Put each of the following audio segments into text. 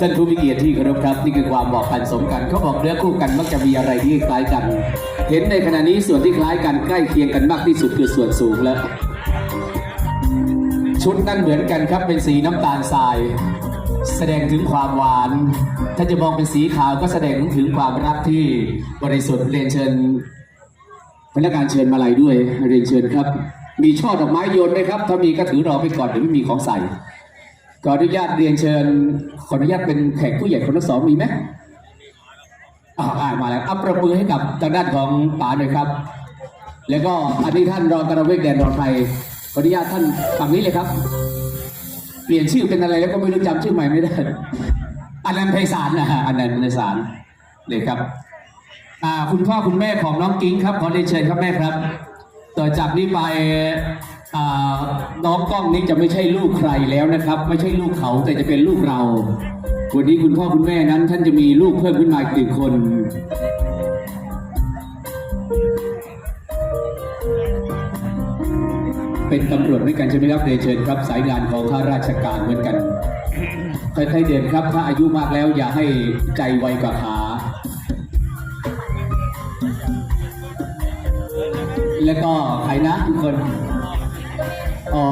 ท่านผู้มีเกียรติที่เคารพครับนี่คือความบอกกันสมกันเขาบอกเนื้อคู่กันมักจะมีอะไรที่คล้ายกัน เห็นในขณะนี้ส่วนที่คล้ายกันใกล้เคียงกันมากที่สุดคือส่วนสูงแล้ว ชุดนั้นเหมือนกันครับเป็นสีน้ำตาลทราย แสดงถึงความหวาน ถ้าจะมองเป็นสีขาวก็แสดงถึงความรักที่บริสุทธิ์เรียนเชิญพนักงานเชิญมาลัยด้วยเรียนเชิญครับ มีช่อดอกไม้โยนไหมครับ ถ้ามีก็ถือรอไปก่อนเดี๋ยวไม่มีของใส่ ขออนุญาตเรียนเชิญ ขออนุญาตเป็นแขกผู้ใหญ่คนที่สองมีไหมอ่าอ่ามาแล้วอัปประมือให้กับทางด้านของป๋าหน่อยครับ แล้วก็อันนี้ท่านรองกระเวกแดนรอนไทยขออนุญาตท่านฝั่งนี้เลยครับ เปลี่ยนชื่อเป็นอะไรแล้วก็ไม่รู้จำชื่อใหม่ไม่ได้อันนันไพศาลนะฮะอันนันไพศาลเลยครับ อ่า คุณพ่อคุณแม่ของน้องกิ้งครับขอเรียนเชิญครับแม่ครับ ต่อจากนี้ไป น้องกล้องนี้จะไม่ใช่ลูกใครแล้วนะครับ ไม่ใช่ลูกเขาแต่จะเป็นลูกเรา วันนี้คุณพ่อคุณแม่นั้น ท่านจะมีลูกเพิ่มขึ้นมาอีกหนึ่งคนเป็นตำรวจด้วยกันใช่ไหมครับเรียเชิญครับสายงานของข้าราชการเหมือนกันค่อยๆเดินครับ ถ้าอายุมากแล้วอย่าให้ใจไวกว่าขาแล้วก็ใครนะทุกคน อ๋อ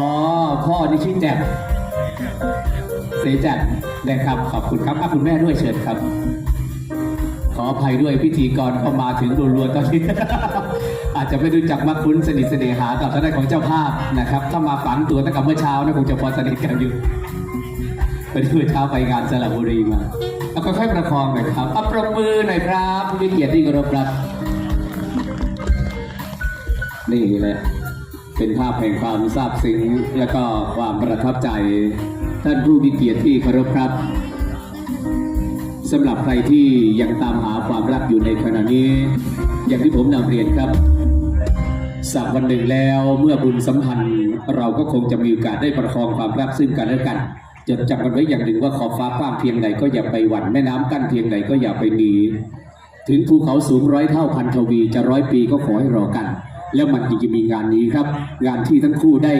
พ่อนี่ชื่อแจ่มเสแจ่มนะครับ ขอบคุณครับอะคุณแม่ด้วยเชิญครับ ขออภัยด้วยพิธีกรเข้ามาถึงรัวๆตอนนี้ อาจจะไม่รู้จักมักคุ้นสนิทเสน่หากับทางด้านของเจ้าภาพนะครับ ถ้ามาฝังตัวตั้งแต่เมื่อเช้านะคงจะพอสนิทกันอยู่ไปเมื่อเช้าไปงานสระบุรีมาเอาค่อยๆประคองหน่อยครับเอาปรบมือหน่อยครับผู้มีเกียรติที่เคารพครับนี่แหละ เป็นภาพแห่งความซาบซึ้งและก็ความประทับใจ ท่านผู้มีเกียรติที่เคารพครับสำหรับใครที่ยังตามหาความรักอยู่ในขณะนี้ อย่างที่ผมนำเรียนครับสักวันหนึ่งแล้วเมื่อบุญสัมพันธ์เราก็คงจะมีโอกาสได้ประคองความรักซึ่งกันและกันจดจำกันไว้อย่างหนึ่งว่าขอบฟ้ากว้างเพียงใดก็อย่าไปหวั่นแม่น้ำกั้นเพียงใดก็อย่าไปหนีถึงภูเขาสูงร้อยเท่าพันทวีจะร้อยปีก็ขอให้รอกัน แล้วมันจึงจะมีงานนี้ครับ งานที่ทั้งคู่ได้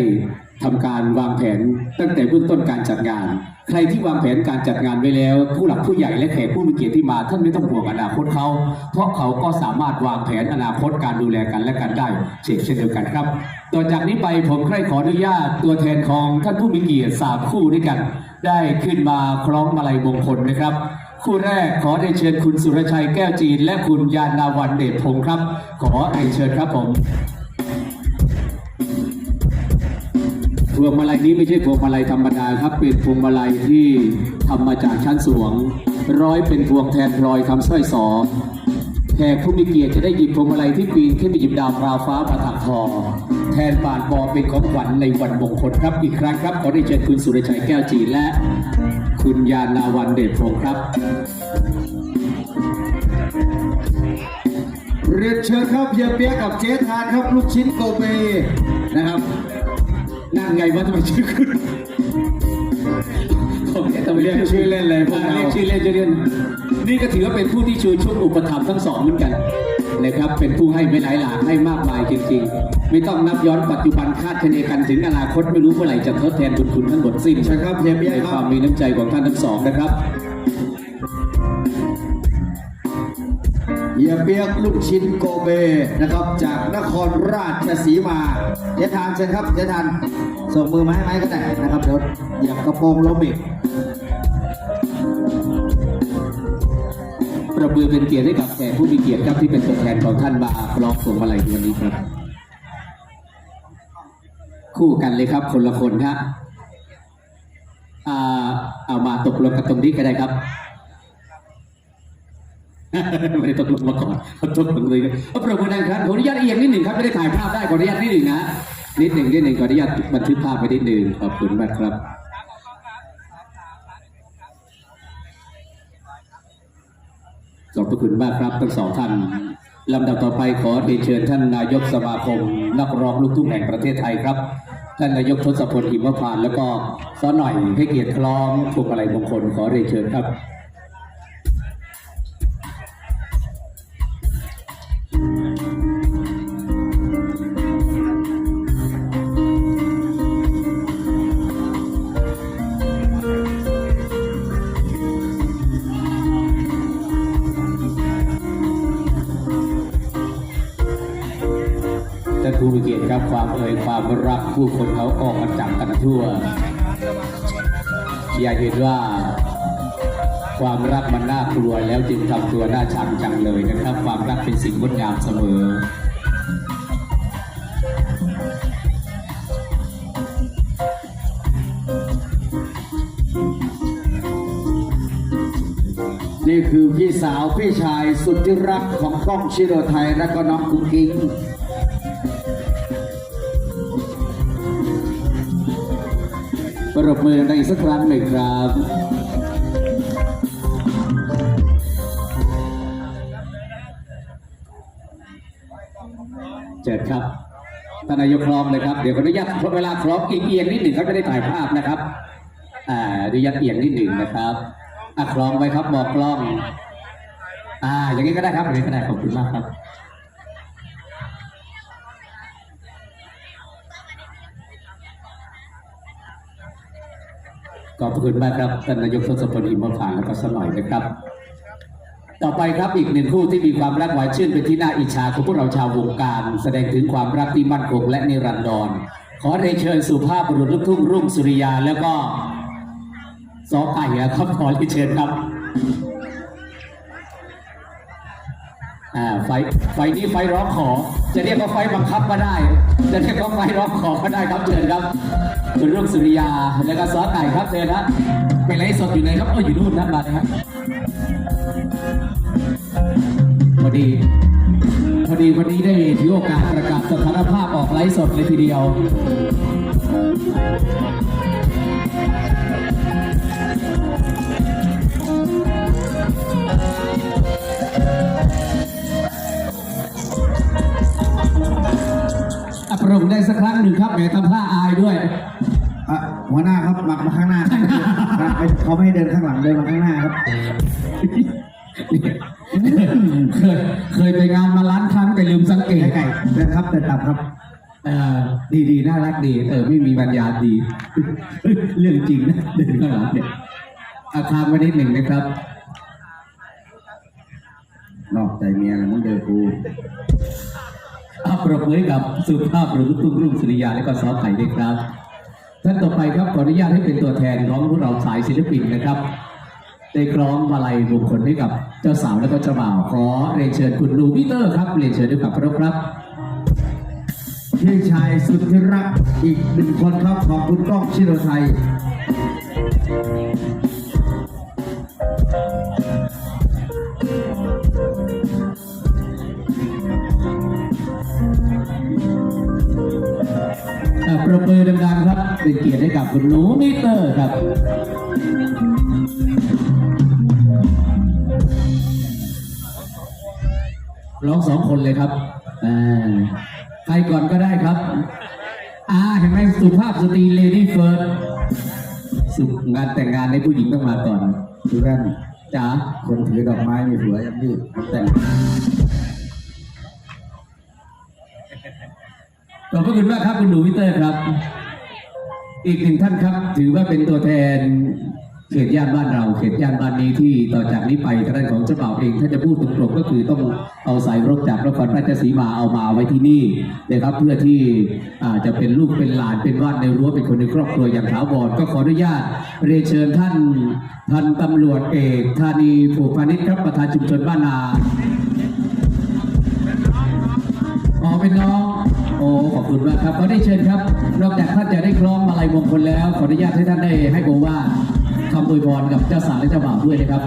ทำการวางแผนตั้งแต่เบื้องต้นการจัดงาน ใครที่วางแผนการจัดงานไว้แล้ว ผู้หลักผู้ใหญ่และแขกผู้มีเกียรติที่มาท่านไม่ต้องห่วงอนาคตเขา เพราะเขาก็สามารถวางแผนอนาคตการดูแลกันและกันได้เช่นเช่นเดียวกันครับ ต่อจากนี้ไปผมใคร่ขออนุญาตตัวแทนของท่านผู้มีเกียรติสามคู่ด้วยกัน ได้ขึ้นมาคล้องมาลัยมงคลนะครับ คู่แรกขอได้เชิญคุณสุรชัยแก้วจีน และคุณยานาวันเดชพงศ์ครับ ขอได้เชิญครับผมพวงมาลัยนี้ไม่ใช่พวงมาลัยธรรมดาครับ เป็นพวงมาลัยที่ทำมาจากชั้นสวง ร้อยเป็นพวงแทนพลอยทำสร้อยสอแขกผู้มีเกียรติจะได้หยิบพวงมาลัยที่ปีนขึ้นไปหยิบดาวราวฟ้าประทับทองแทนปานปอเป็นของขวัญในวันมงคลครับอีกครั้งครับขอได้เชิญคุณสุรชัยแก้วจีนและ คุณยานาวันเดชพงศ์ครับ เรียนเชิญครับเฮียเปียกกับเจ๊ทานครับลูกชิ้นโกเบนะครับ นั่นไงว่าทำไมชื่อคุณผมเนี่ยทำไมเรียกชื่อเล่นเลยพวกเราเรียกชื่อเล่นชื่อเล่นนี่ก็ถือว่าเป็นผู้ที่ช่วยช่วยอุปถัมภ์ทั้งสองเหมือนกันนะครับเป็นผู้ให้ไม่หลายหลากให้มากมายจริงๆ ไม่ต้องนับย้อนปัจจุบันคาดคะเนกันถึงอนาคตไม่รู้เมื่อไหร่จะทดแทนบุญคุณทั้งหมดสิ้นใช่ครับเฮียเปียกในคครัวาบมมีน้ำใจของท่านทั้งสองนะครับเฮียเปียกลูกชิ้นโกเบนะครับ จากนครราชสีมาเจ๊ทานเชิญครับเจ๊ทานส่งมือมาให้ไหมก็ได้นะครับเดี๋ยวเหยียบกระโปรงล้มอีก ประมือเป็นเกียรติให้กับแขกผู้มีเกียรติครับที่เป็นตัวแทนของท่านมาคล้องพวงมาลัยในวันนี้ครับ คู่กันเลยครับ คนละคนฮะอ่าเอามาตกลงกันตรงนี้ก็ได้ครับไม่ได้ตกลงมาก่อนเขาตกลงเลยเอาประมือดังครับขออนุญาตเอียงนิดหนึ่งครับไม่ได้ถ่ายภาพได้ขออนุญาตนิดหนึ่งนะนิดหนึ่งนิดหนึ่งขออนุญาตบันทึกภาพไปนิดหนึ่งขอบคุณมากครับขอบพระคุณมากครับทั้งสองท่านลำดับต่อไปขอเรียนเชิญท่านนายกสมาคม นักร้องลูกทุ่งแห่งประเทศไทยครับ ท่านนายกทศพลหิมพานต์แล้วก็ซ้อหน่อยให้เกียรติคล้องพวงมาลัยมงคลขอเรียนเชิญครับ ผู้มีเกียรติครับความเอ่ยความรักผู้คนเขาออกมาจับกันทั่ว อย่าเห็นว่า ความรักมันน่ากลัวแล้วจึงทำตัวน่าชังจังเลยนะครับ ความรักเป็นสิ่งงดงามเสมอนี่คือพี่สาวพี่ชายสุดที่รักของก้องชิโรไทยและก็น้องกุ้งกิ้ง ปรบมือในอีกสักครั้งหนึ่งครับ เจิดครับท่านนายกพร้อมเลยครับ เดี๋ยวขออนุญาตเวลาคล้องเอียงนิดหนึ่งครับจะได้ถ่ายภาพนะครับ อ่าอนุญาตเอียงนิดหนึ่งนะครับอะคล้องไว้ครับบอกกล้อง อ่า อย่างนี้ก็ได้ครับอย่างนี้ก็ได้ขอบคุณมากครับ ขอบคุณมากครับท่านนายกทศพลอิมานต์แล้วก็สหน่อยนะครับ ต่อไปครับอีกหนึ่งคู่ที่มีความรักหวานชื่นเป็นที่น่าอิจฉาของพวกเราชาววงการ แสดงถึงความรักที่มั่นคงและนิรันดร ขอเรียนเชิญสุภาพบุรุษลูกทุ่งรุ่งสุริยาแล้วก็ซอไก่ครับขอเรียนเชิญครับ อ่าไฟไฟนี้ไฟร้องขอ จะเรียกว่าไฟบังคับก็ได้ จะเรียกว่าไฟร้องขอก็ได้ครับเชิญครับคุณรุ่งสุริยาแล้วก็ซอไก่ครับเชิญนะเป็นไรสดอยู่ไหนครับเอออยู่นู่นนะมาเลยครับพอดีพอดีวันนี้ได้ถือโอกาสประกาศสถานภาพออกไลฟ์สดเลยทีเดียว อัปรมได้สักครั้งหนึ่งครับแหมทำท่าอายด้วย อะหัวหน้าครับหมักมาข้างหน้าครับเขาไม่ให้เดินข้างหลังเดินมาข้างหน้าครับ เคยเคยไปงานมาล้านครั้งแต่ลืมสังเกตไก่เดินครับเดินตับครับเออดีดีน่ารักดี เออไม่มีปัญญาดี เรื่องจริงนะเดินข้างหลังเนี่ยอาคารไว้นิดหนึ่งนะครับ นอกใจเมียแล้วมึงเดินกู อาปรบมือกับสุภาพบุรุษตุ้งรุ่งสุริยาและก็ซอไข่ด้วยครับท่านต่อไปครับขออนุญาตให้เป็นตัวแทนของพวกเราสายศิลปินนะครับได้คล้องมาลัยมงคลให้กับเจ้าสาวและก็เจ้าบ่าวขอเรียนเชิญคุณลูมิเตอร์ครับเรียนเชิญด้วยกับพระครับพี่ชายสุดที่รักอีกหนึ่งคนครับของคุณก้องชิโรไทย ปรบมือดังๆครับ เป็นเกียรติให้กับคุณหนูมิเตอร์ครับร้องสองคนเลยครับอ่าใครก่อนก็ได้ครับ อ่าเห็นไหมสุภาพสตรีเลดี้เฟิร์สสุงานแต่งงานในผู้หญิงต้องมาก่อนดูกันจ๋าคนถือดอกไม้มีผัวยังพี่แต่ง ขอบพระคุณมากครับคุณหนูมิเตอร์ครับ อีกหนึ่งท่านครับ ถือว่าเป็นตัวแทนเขตย่านบ้านเราเขตย่านบ้านนี้ที่ต่อจากนี้ไปทางด้านของเจ้าบ่าวเอง ถ้าจะพูดตรงๆก็คือต้องเอาสายรกจากนครราชสีมาเอามาไว้ที่นี่นะครับเพื่อที่จะเป็นลูกเป็นหลานเป็นวาดในรั้วเป็นคนในครอบครัวอย่างถาวรก็ขออนุญาตเรียนเชิญท่านพันตำรวจเอกธานีผูกพาณิชย์ครับประธานชุมชนบ้านนาอ๋อเป็นน้อง อ้ขอบคุณมากครับขอได้เชิญครับ นอกจากท่านจะได้คล้องมาลัยมงคลแล้ว ขออนุญาตให้ท่านได้ให้โอว่าคำอวยพรกับเจ้าสาวและเจ้าบ่าวด้วยนะครับ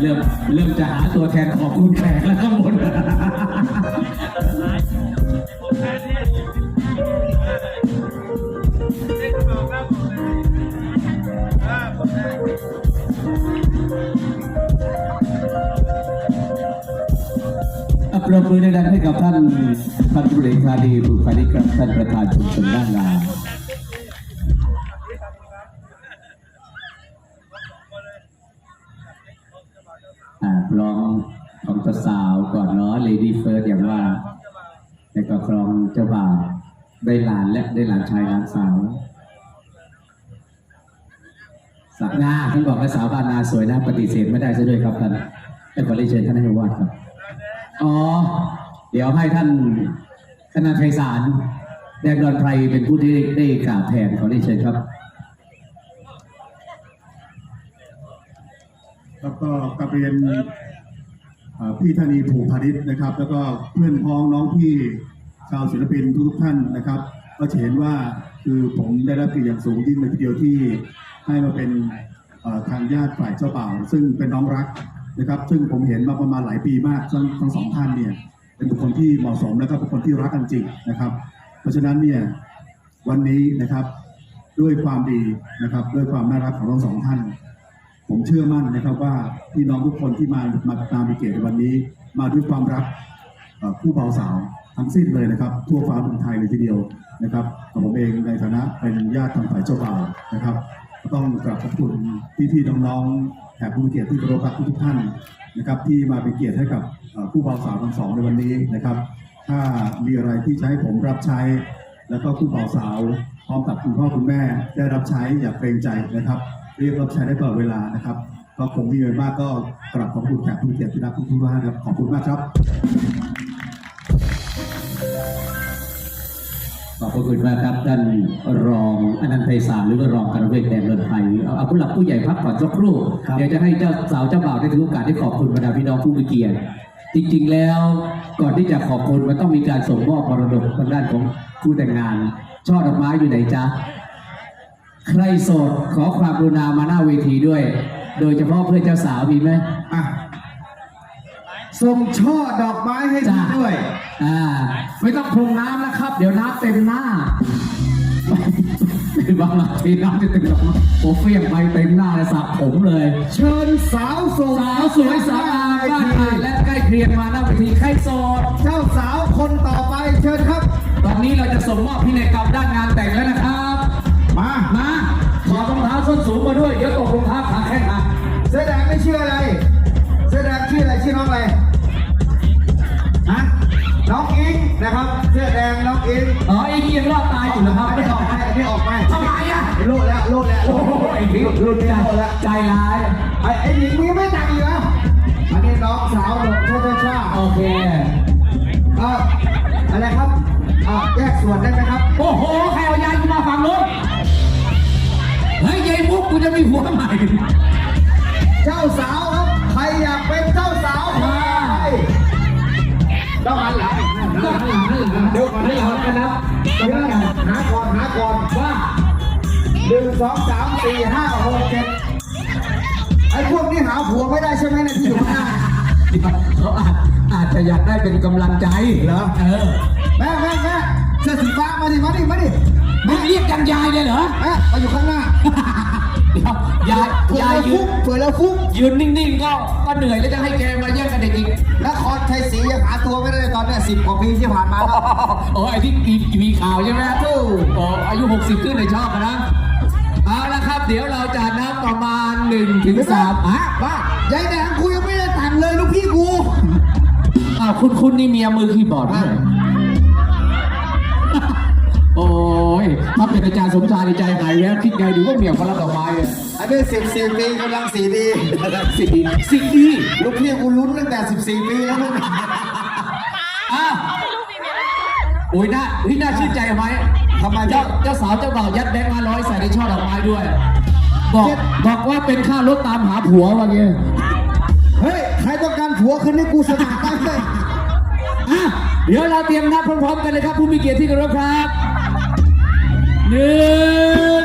เริ่มเริ่มจะหาตัวแทนของคุณแขกแล้วข้างบน รบมือดังๆให้กับท่านพันธุเอกธานีบุคลิกครับท่านประธานชุมชนด้านงานอ่าร้องของสาวก่อนเนาะ Lady First อย่างว่าแล้วก็ครองเจ้าบ่าวได้หลานและได้หลานชายหลานสาวสักงาท่านบอกว่าสาวบ้านนาสวยนะปฏิเสธไม่ได้ซะด้วยครับท่านให้ขอเรียนเชิญท่านนายกวาดครับ อ๋อ เดี๋ยวให้ท่านคณะไพศาลแดงดอนไพรเป็นผู้ที่ได้กล่าวแทนขอเรียนเชิญครับแล้วก็กลับเรียนพี่ธนีผูกพาณิชย์นะครับ แล้วก็เพื่อนพ้องน้องพี่ชาวศิลปินทุกท่านนะครับ ก็จะเห็นว่าคือผมได้รับเกียรติอย่างสูงยิ่งเลยทีเดียวที่ให้มาเป็นทางญาติฝ่ายเจ้าบ่าว ซึ่งเป็นน้องรัก นะครับ ซึ่งผมเห็นมาประมาณหลายปีมากทั้งทั้งสองท่านเนี่ยเป็นบุคคลที่เหมาะสมและก็เป็นคนที่รักกันจริงนะครับ เพราะฉะนั้นเนี่ยวันนี้นะครับด้วยความดีนะครับ ด้วยความน่ารักของทั้งสองท่าน ผมเชื่อมั่นนะครับว่าพี่น้องทุกคนที่มามาตามไปเกียรติในวันนี้ มาด้วยความรักเอ่อคู่บ่าสาวทั้งสิ้นเลยนะครับ ทั่วฟ้าเมืองไทยเลยทีเดียวนะครับผมเองในฐานะเป็นญาติทางฝ่ายเจ้าบ่าวนะครับ ต้องกราบขอบคุณพี่ๆน้องๆ แขกผู้มีเกียรติที่เคารพรักทุกท่านนะครับ ที่มาเป็นเกียรติให้กับผู้บ่าวสาวทั้งสองในวันนี้นะครับ ถ้ามีอะไรที่ใช้ผมรับใช้ แล้วก็ผู้บ่าวสาวพร้อมกับคุณพ่อคุณแม่ ได้รับใช้อย่าเกรงใจนะครับ เรียกรับใช้ได้ตลอดเวลานะครับก็คงมีเงินมากก็กลับขอบคุณแขกผู้มีเกียรติที่รักทุกท่านครับขอบคุณมากครับ พระคุณมากครับท่านรองอนันต์ไพศาลหรือว่ารองการเวทแดนรถไฟเอาเอาผู้หลักผู้ใหญ่พักผ่อนสักครู่ครับเดี๋ยวจะให้เจ้าสาวเจ้าบ่าวได้ถือโอกาสได้ขอบคุณบรรดาพี่น้องผู้มีเกียรติจริงๆแล้วก่อนที่จะขอบคุณมันต้องมีการส่งมอบมรดกทางด้านของผู้แต่งงาน ช่อดอกไม้อยู่ไหนจ๊ะใครโสดขอความกรุณามาหน้าเวทีด้วย โดยเฉพาะเพื่อนเจ้าสาวมีไหมอะ ส่งช่อดอกไม้ให้พี่ด้วย อ่า ไม่ต้องพรมน้ำนะครับ เดี๋ยวน้ำเต็มหน้าบางทีน้ำจะเต็มหน้าโอ้เฟียงไปเต็มหน้าเลยสระผมเลย เชิญสาวโสดสาวสวยสาวงามบ้านไทยและใกล้เคียงมาหน้าเวทีใครโสดเจ้าสาวคนต่อไปเชิญครับ ตอนนี้เราจะส่งมอบพินัยกรรมด้านงานแต่งแล้วนะครับ มา มาถอดรองเท้าส้นสูงมาด้วย เดี๋ยวตกรองเท้าขาแข้งหักเสื้อแดงไม่ชื่ออะไร โหไอ้พี่รุ่นนี้โลดแล้วใจร้ายไอ้ไอ้หญิงมึงยังไม่แต่งอีกเหรออันนี้น้องสาวหนุ่มชาชาชาโอเคเอ่ออะไรครับอ่าแยกส่วนได้ไหมครับ โอ้โหใครเอายายกูมาฟังนู้นเฮ้ยยายมุกกูจะมีผัวใหม่เจ้าสาวครับใครอยากเป็นเจ้าสาวใครต้องหันหลังก็หันหลังหันหลังเดี๋ยวก่อนไม่เดี๋ยวเอาก่อนแล้วนะกันนะเดี๋ยวหาก่อนหาก่อนว่า หนึ่งสองสามสี่ห้าหกเจ็ดไอ้พวกนี้หาผัวไม่ได้ใช่ไหมในยที่อยู่ข้างหน้าเขาอาจอาจจะอยากได้เป็นกำลังใจเหรอเออแม่แม่แม่เสื้อสีฟ้ามาดิมาดิมาดิมึงเรียกกันยายเลยเหรอแม่มาอยู่ข้างหน้าเดี๋ยวยายเผื่อยายแล้วยืฟุ้นงเผื่อแล้วฟุ้งยืนนิ่งๆก็ก็เหนื่อยแล้วจะให้แกมาแย่งกันเด็กอีกนครชัยศรียังหาตัวไม่ได้เลยตอนเนี้สิบกว่าปีที่ผ่านมาแล้วโอ้ไอ้ที่มีมีข่าวใช่ไหมถูกโอ้อายุ60ขึ้นในชอบอะนะเอาละครับ เดี๋ยวเราจะนับประมาณ1ถึง3อะบ้ายายแดงกูยังไม่ได้แต่งเลยลูกพี่กูอ้าวคุณคุณนี่เมียมือคีย์บอร์ดด้วยโอ้ยถ้าเป็นอาจารย์สมชายในใจหายแล้วคิดไงดีว่าเมียคนละดอกไม้เนี่ยอันนี้สิบสี่ปีกำลังสีดีสิ่งดีสิ่งดีลูกพี่กูลุ้นตั้งแต่สิบสี่ปีแล้วมึงอ้าวโอ้ยน่าเฮ้ยน่าชื่นใจไหม ทำไมเจ้าเจ้าสาวเจ้าบ่าวยัดแบงค์มาร้อยใส่ในช่อดอกไม้ด้วย บอกบอกว่าเป็นค่ารถตามหาผัวว่าเงี้ยเฮ้ย ใครต้องการผัวคืนนี้กูสมัครได้เลยอะเดี๋ยวเราเตรียมนับพร้อมๆกันเลยครับ ผู้มีเกียรติที่เคารพครับหนึ่ง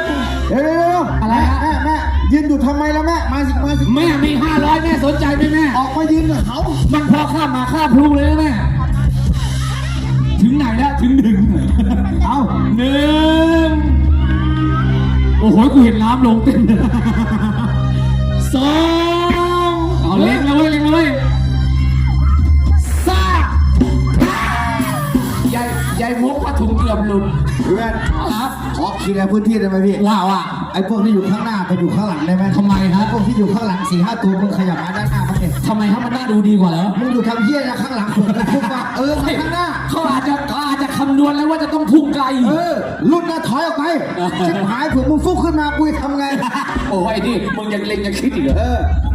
เดี๋ยวเดี๋ยวเดี๋ยวอะไรแม่ฮะ แม่แม่ยืนอยู่ทำไมแล้วแม่ มาสิมาสิแม่มีห้าร้อยแม่สนใจไหมแม่ ออกมายืนกับเขามันพอข้ามมาข้ามพลูเลยนะแม่ ถึงไหนแล้วถึงหนึ่ง เอาหนึ่งโอ้โหกูเห็นน้ำลงเต็มเลยสองเอาเล็งเลยเว้ยเล็งเลย หลุดเพื่อนครับขอเคลียร์พื้นที่ได้ไหมพี่ว่าว่าไอ้พวกที่อยู่ข้างหน้าไปอยู่ข้างหลังได้ไหมทำไมฮะพวกที่อยู่ข้างหลังสี่ห้าตัวมึงขยับมาด้านหน้าบ้างเนี่ยทำไมครับมันน่าดูดีกว่าเหรอมึงอยู่ทำเหี้ยนะข้างหลังผมทุกมาเออมาข้างหน้าเขาอาจจะเขาอาจจะคำนวณแล้วว่าจะต้องพุ่งไกลเออรุ่นน่ะถอยออกไปชิบหายเผื่อมึงฟุกขึ้นมากูจะทำไงโอ้ยนี่มึงยังเล็งยังคิดอีกเหรอเอออะ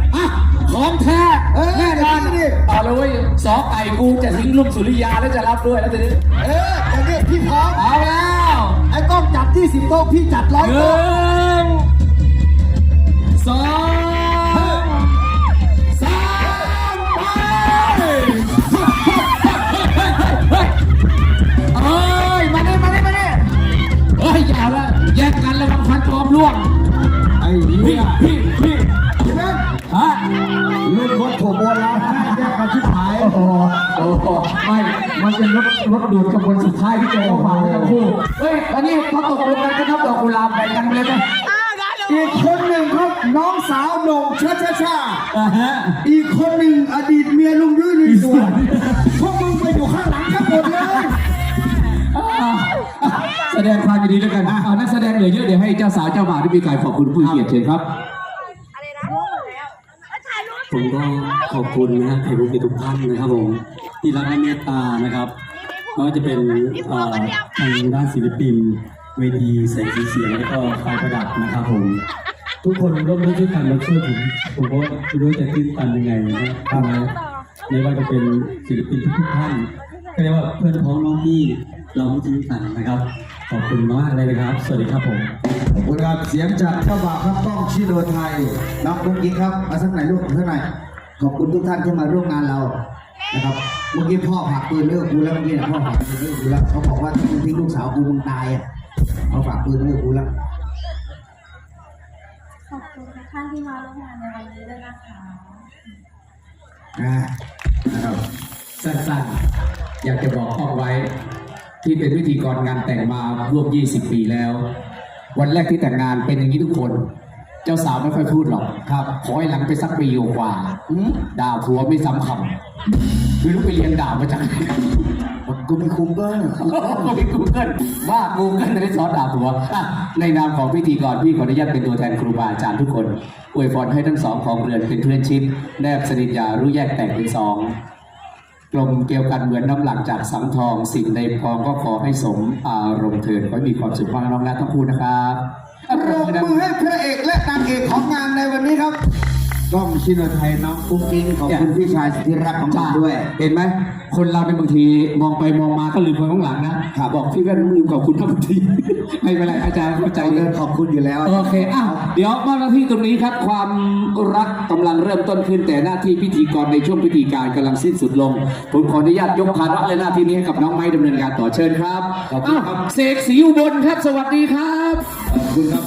ของแท้เออแน่นอนเดี๋ยวนี้ดิ เอาเลยเว้ยสอไก่กูจะทิ้งลุงสุริยาแล้วจะรับด้วยแล้วทีนี้เอออย่างนี้พี่พร้อมเอาแล้วไอ้กล้องจัดที่สิบโต๊ะพี่จัดร้อยหนึ่โต๊ะงสองสามไปเฮ้ยเอ้ยมาดิมาดิมาดิเฮ้ยอย่าละแยกกันระวังฟันปลอมล่วงไอ้พี่เหี้ยพี่ รุ่นวัตถุโบราณแยกกันชิบหายโอ้โหโอ้โหไม่มันเป็นรถรถดูดขบวนสุดท้ายที่เจอมาทั้งคู่เฮ้ยอันนี้เขาตกลงกันก็นับดอกกุหลาบแบ่งกันไปเลยไหมอีกคนหนึ่งครับน้องสาวโหน่งชาชาชาอ่าฮะอีกคนหนึ่งอดีตเมียลุงยืนในสวนพวกมึงไปอยู่ข้างหลังทั้งหมดเลยอ่าแสดงความยินดีด้วยกันเอานักแสดงเหลือเยอะเดี๋ยวให้เจ้าสาวเจ้าบ่าวที่มีการขอบคุณผู้เกียรติเชิญครับ อะไรนะแล้วถ่ายรูป ผมก็ขอบคุณนะฮะแขกผู้มีทุกท่านนะครับผมที่รักและเมตตานะครับไม่ว่าจะเป็นเอ่อทางด้านศิลปิน เวทีแสงสีเสียงแล้วก็ไฟประดับนะครับผมทุกคนร่วมด้วยช่วยกันมาช่วยผมผมก็ไม่รู้จะตื้นตันยังไงนะครับไม่ว่าจะเป็นศิลปินทุกท่านก็เรียกว่าเพื่อนพ้องน้องพี่เราไม่ทิ้งกันนะครับ ขอบคุณมากเลยนะครับ สวัสดีครับผมขอบคุณครับเสียงจากเจ้าบ่าวครับต้องชิโดไทยน้องลุงกิ๊กครับมาสักไหนลูกสักไหนขอบคุณทุกท่านที่มาร่วมงานเรานะครับเมื่อกี้พ่อผลักปืนเลือกกูแล้วเมื่อกี้นะพ่อผลักปืนเลือกกูแล้วเขาบอกว่าถ้ามึงทิ้งลูกสาวกูมึงตายอะเขาฝากปืนเลือกกูแล้วขอบคุณทุกท่านที่มาร่วมงานในวันนี้ด้วยนะคะอ่านะครับสั้นๆอยากจะบอกข้องไว้ ที่เป็นพิธีกรงานแต่งมาร่วม 20 ปีแล้ว วันแรกที่แต่งงานเป็นอย่างนี้ทุกคน เจ้าสาวไม่ค่อยพูดหรอกครับขอให้หลังไปสักปีกว่าอืมด่าผัวไม่ซ้ำคำไม่รู้ไปเรียนด่ามาจากไหนกูมีคุมเกิลก็มีกูเกิลว่ากูเกิลจะได้สอนด่าผัวอะในนามของพิธีกรพี่ขออนุญาตเป็นตัวแทนครูบาอาจารย์ทุกคนอวยพรให้ทั้งสองของเรือนเป็นเพื่อนชิดแนบสนิทอย่ารู้แยกแตกเป็นสอง กลมเกี่ยวกันเหมือนน้ำหลังจากสังทองสิ่งใดพองก็ขอให้สมอารมณ์เถิดขอให้มีความสุขมากน้องและทั้งคู่นะครับปรบมือให้พระเอกและนางเอกของงานในวันนี้ครับ กล้องชิโนไทยน้องกุ้งกิ้งขอบคุณพี่ชายสุดที่รักของผมด้วย เห็นไหมคนเราในยบางทีมองไปมองมาก็ลืมคนข้างหลังนะครับบอกพี่แว่นลืมขอบคุณท่านบางทีไม่เป็นไรอาจารย์เข้าใจใจเลเดิยนขอบคุณอยู่แล้วโอเคอ้าวเดี๋ยวมอบหน้าที่ตรงนี้ครับ ความรักกำลังเริ่มต้นขึ้นแต่หน้าที่พิธีกรในช่วงพิธีการกำลังสิ้นสุดลงผมขออนุญาตยกภาระและหน้าที่นี้ให้กับน้องไม้ดำเนินการต่อเชิญครับขอบคุณครับอ้าวเสกศรีอุบลครับ สวัสดีครับขอบคุณครับ